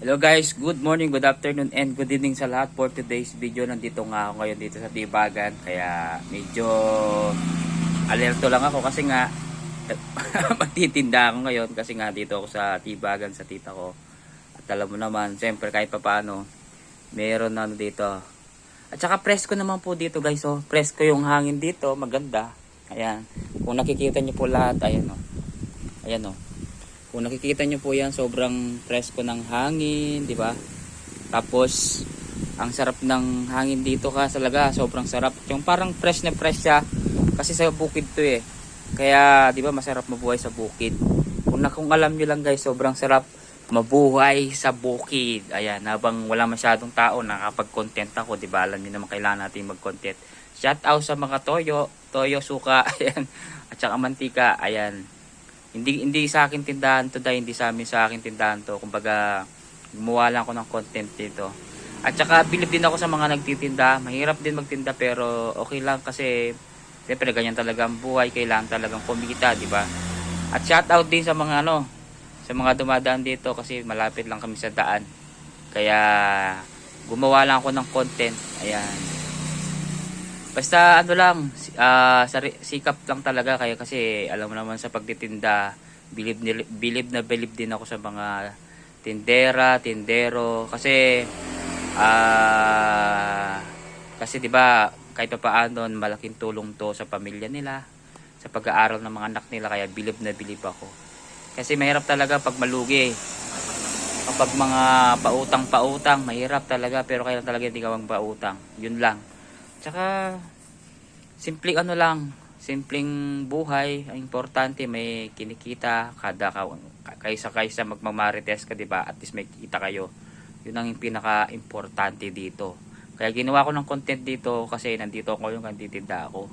Hello guys, good morning, good afternoon, and good evening sa lahat for today's video. Nandito nga ako ngayon dito sa Tibagan. Kaya medyo alerto lang ako kasi nga magtitinda ako ngayon kasi nga dito ako sa Tibagan sa tita ko. At alam mo naman, siyempre kahit papaano, meron na ano dito. At saka presko naman po dito guys. Oh. Presko yung hangin dito, maganda. Ayan. Kung nakikita niyo po lahat, ayan oh. Ayan oh. Kung nakikita nyo po yan, sobrang presko ng hangin, di ba? Tapos, ang sarap ng hangin dito ka talaga, sobrang sarap. Yung parang fresh na fresh siya, kasi sa bukid to eh. Kaya, di ba, masarap mabuhay sa bukid. Kung, na, kung alam nyo lang guys, sobrang sarap mabuhay sa bukid. Ayan, habang wala masyadong tao, nakapag-content ako, di ba? Alam nyo naman kailangan natin mag-content. Shout out sa mga toyo, toyo, suka, ayan, at saka mantika, ayan hindi hindi sa akin tindahan to dahil hindi sa amin sa akin tindahan to. Kumbaga gumawa lang ako ng content dito. At saka bilib din ako sa mga nagtitinda. Mahirap din magtinda pero okay lang kasi siyempre ganyan talaga ang buhay. Kailangan talagang kumita di ba? At shout out din sa mga ano sa mga dumadaan dito kasi malapit lang kami sa daan. Kaya gumawa lang ako ng content. Ayan Basta ano lang, sari- sikap lang talaga kaya kasi alam mo naman sa pagtitinda, bilib, nil- bilib na bilib din ako sa mga tindera, tindero kasi ah kasi 'di ba kahit pa paano malaking tulong to sa pamilya nila, sa pag-aaral ng mga anak nila kaya bilib na bilib ako. Kasi mahirap talaga pag malugi. Kapag mga pautang-pautang, mahirap talaga pero kailan talaga hindi ka magpautang. Yun lang. Tsaka, simpleng ano lang, simpleng buhay, importante may kinikita kada ka, kaysa kaysa magmamarites ka, 'di ba? At least may kita kayo. 'Yun ang pinaka-importante dito. Kaya ginawa ko ng content dito kasi nandito ako yung nagtitinda ako.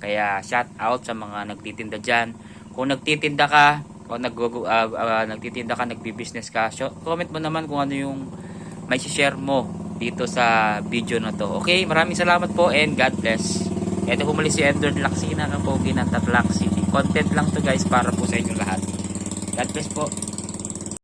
Kaya shout out sa mga nagtitinda diyan. Kung nagtitinda ka, o nag uh, uh, nagtitinda ka, nagbi-business ka, so, comment mo naman kung ano yung may share mo dito sa video na to. Okay, maraming salamat po and God bless. Ito humuli si Edward Laksina ng Pogi ng Tatlac City. Content lang to guys para po sa inyo lahat. God bless po.